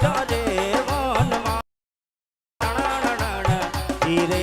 ચોરે વનમાં. ધીરે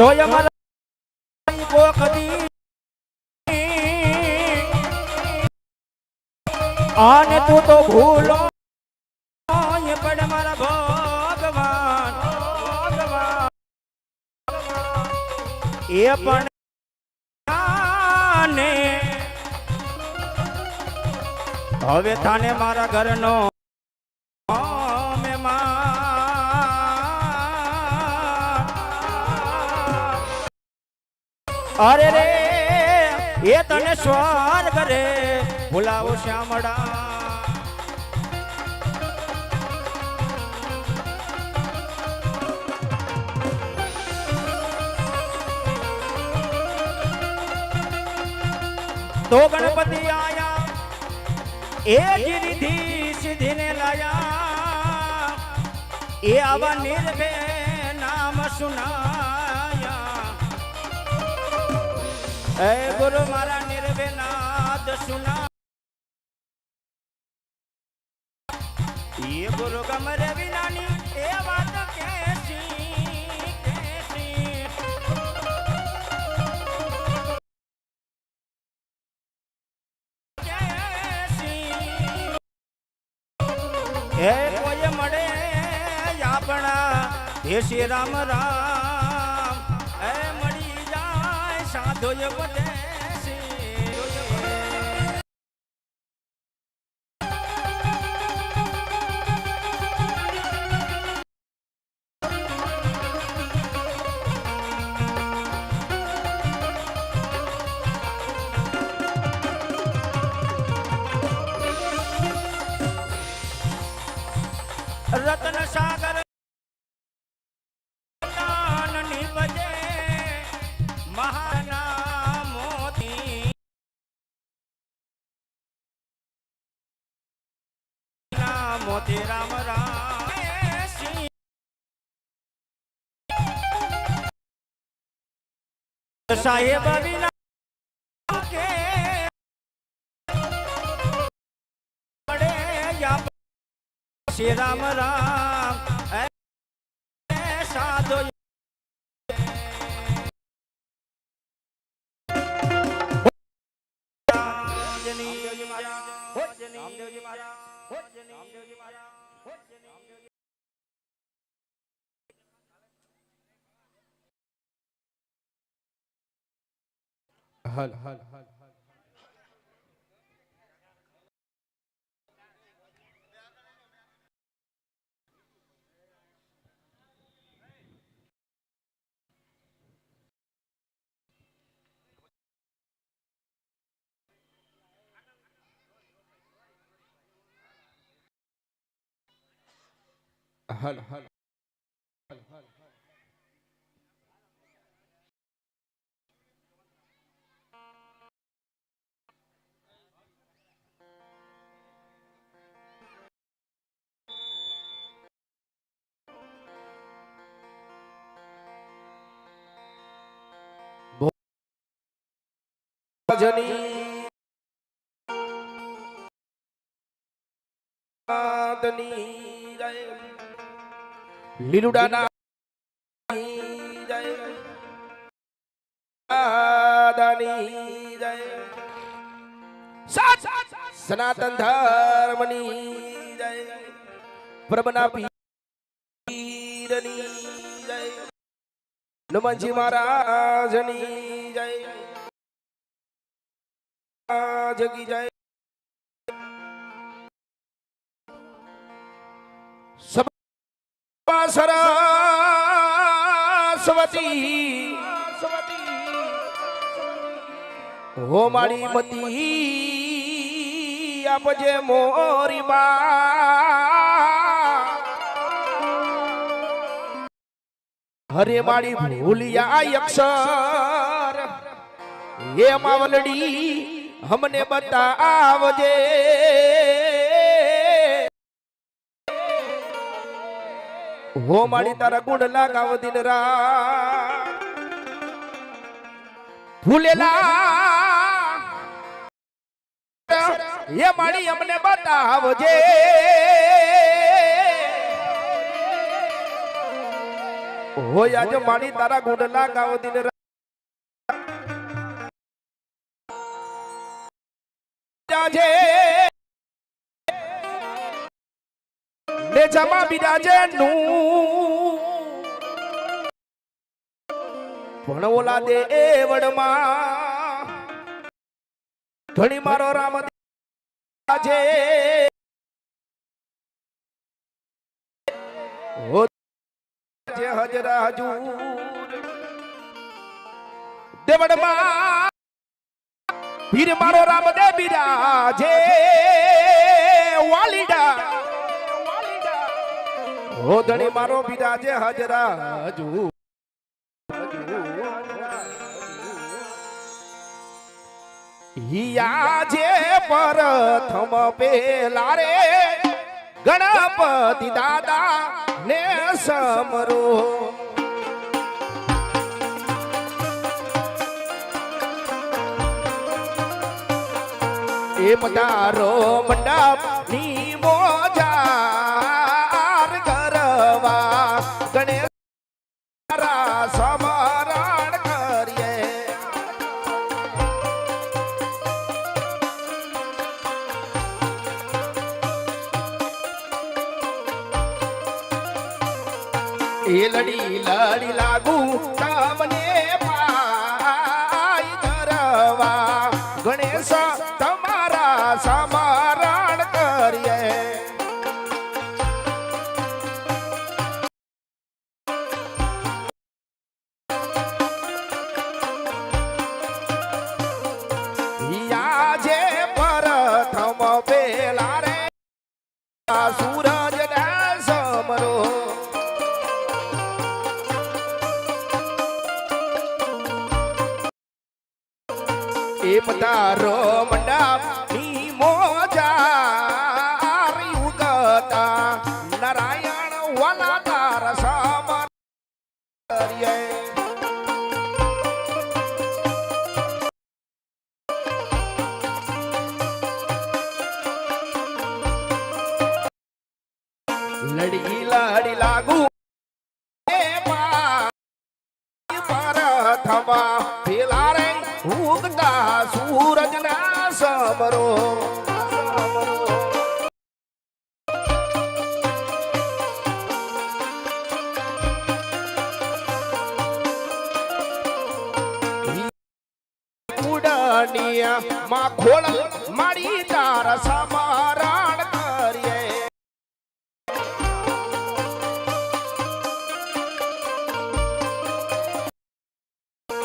જોય મારા કોકદી આને તું તો ભૂલો. પણ મારા ભગવાન એ પણ હવે થાને મારા ઘરનો અરે રે, એ તને સ્વર્ગ રે બોલાવો શ્યામડા તો ગણપતિ આયા, એ ગિરિધિ સિદ્ધિને લાયા. એ આવા નિર્ભે નામ સુનાયા એ ગુરુ મારા નિર્ભે નાદ સુના. એ ગુરુ ગમરે વિનાની એ વાત કેસી કેસી. એ કોઈ મળે આપણા, હે શ્રી રામ રામ. જાય સાધુ ઉપદેશી મોતી રામ રામ સિંહ સાહેબ શ્રી રામ રામ સાધો સાધુ રામજની દેવજી મહારાજ રામદેવજી મહારાજ રામદેવજી મહારાજ હલ હલ હલ. હલો. ભજની આદની રાય લીલુડાના સનાતન ધર્મની પ્રભના પીરની હનુમાનજી મહારાજની જય જગી જય. સભા સરસ્વતી હો મારી મતી આપજે મોરી બા. હરે મારી ભૂલિયા અક્ષર, એ માવલડી હમને બતાવજે. હો માડી તારા ગુણ લાગાવ દિન રા ફૂલેલા એ માડી અમને બતાવજે હો આજ માડી તારા ગુણ લાગાવ દિન બિરાજે નું પણ ઓલા દે વડમાં ધણી મારો રામ છે હજરા હજૂર. દેવડમાં ભીર મારો રામ દે બિરાજે વાલીડા હો ધણી મારો બિરાજે હજરા હજુ હિયા જે પ્રથમ પેલા રે ગણપતિ દાદા ને સમરો એ પધારો મંડપની મોજાર Yes, sir. એ તારો મંડપની મોજા યુગતા નારાયણ વાલા તાર સમર લડી લાડી લાગુ ઉડનિયા માં ખોળ મારી તાર સમારણ કરીએ.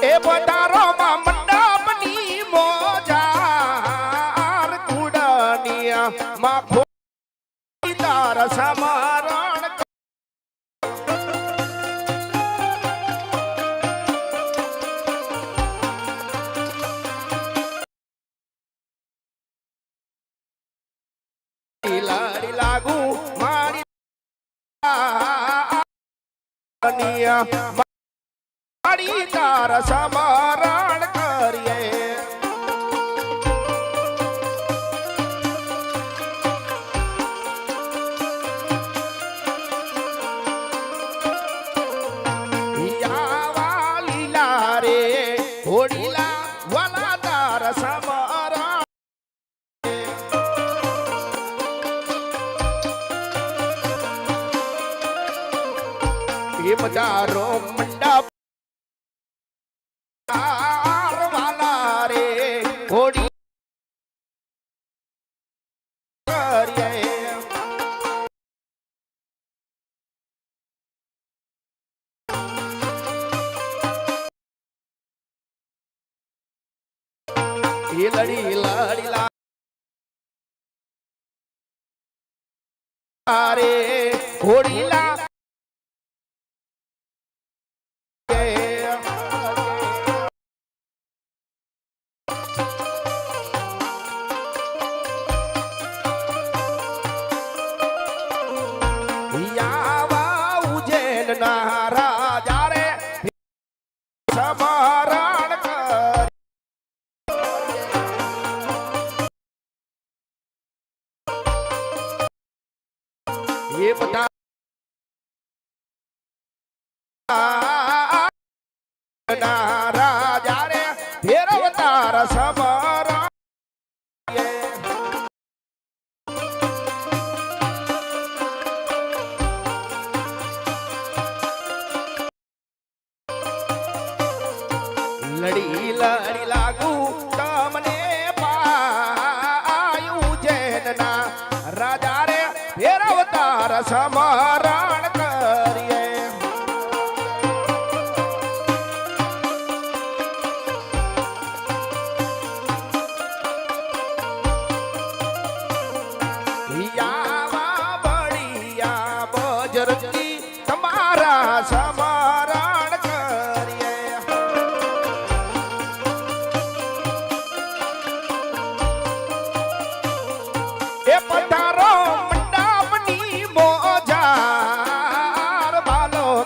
એ પધારો માં સમરણ. લાગુ મારી મારી તાર કરીએ હિલડી લાડી લા રે હોડી લા ના সবার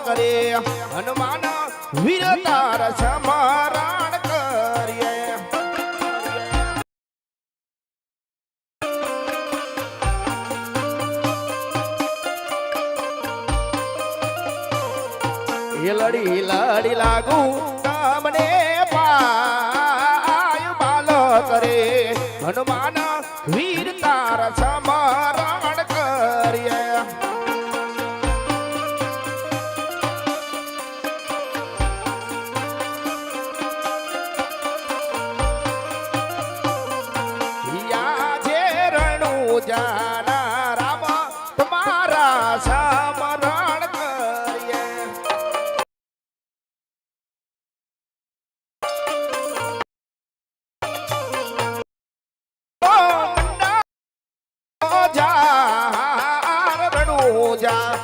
કરે. હનુમાન વીર તાર સમારણ કરીએ. એ લડી લડી લાગુ તમને પાય બાલ કરે. હનુમાન Jah.